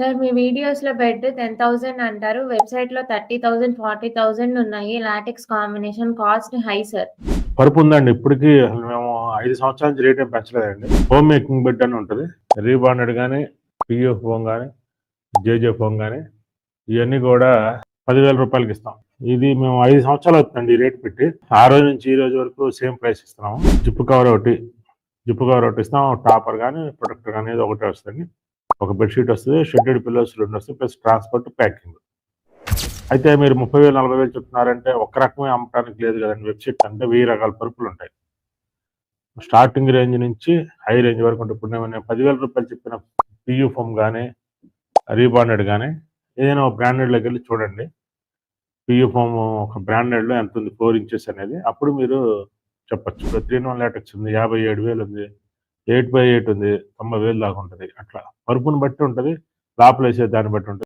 Sir మీ వీడియోస్‌లో bed 10,000 అంటారు. వెబ్‌సైట్‌లో 30,000, 40,000 ఉన్నాయి. Latex combination cost high sir. పరుపు ఉందండి. ఇప్పటికి అసలు మేము ఐదు సంవత్సరాల నుంచి రేట్ ఏం పెంచలేదండి. హోమ్ మేకింగ్ బెడ్ అని ఉంటుంది. రీబాండెడ్ కానీ పిఎఫ్ ఫోమ్ కానీ జేజే ఫోమ్ కానీ ఇవన్నీ కూడా పదివేల రూపాయలకి ఇస్తాం. ఇది మేము ఐదు సంవత్సరాలు అవుతుందండి ఈ రేట్ పెట్టి. ఆ రోజు నుంచి ఈ రోజు వరకు సేమ్ ప్రైస్ ఇస్తున్నాము. జిప్పు కవర్ ఒకటి జిప్పు కవర్ ఒకటి ఇస్తాం. టాపర్ కానీ ప్రొడక్ట్ కానీ ఏదో ఒకటి వస్తుంది ఒక బెడ్షీట్ వస్తుంది షెడ్యూడ్ పిల్లోస్ రెండు వస్తుంది ప్లస్ ట్రాన్స్పోర్ట్ ప్యాకింగ్ అయితే మీరు ముప్పై వేలు నలభై వేలు చెప్తున్నారంటే ఒక రకమే అమ్మటానికి లేదు కదండి వెబ్సైట్ అంటే వెయ్యి రకాల పరుపులు ఉంటాయి. స్టార్టింగ్ రేంజ్ నుంచి హై రేంజ్ వరకు ఉంటుంది ఇప్పుడు నేను పదివేల రూపాయలు చెప్పిన పియూ ఫోమ్ కానీ రీబాండెడ్ కానీ ఏదైనా ఒక బ్రాండెడ్లోకి వెళ్ళి చూడండి. పియూ ఫోమ్ ఒక బ్రాండెడ్లో ఎంత ఉంది ఫోర్ ఇంచెస్ అనేది. అప్పుడు మీరు చెప్పచ్చు. ఇప్పుడు త్రీ వన్ లాటెక్స్ ఉంది యాభై ఏడు వేలు ఉంది ఎయిట్ బై ఎయిట్ ఉంది తొంభై వేలు దాకా ఉంటుంది అట్లా. పరుపుని బట్టి ఉంటుంది లోపల వేసే దాన్ని బట్టి ఉంటుంది.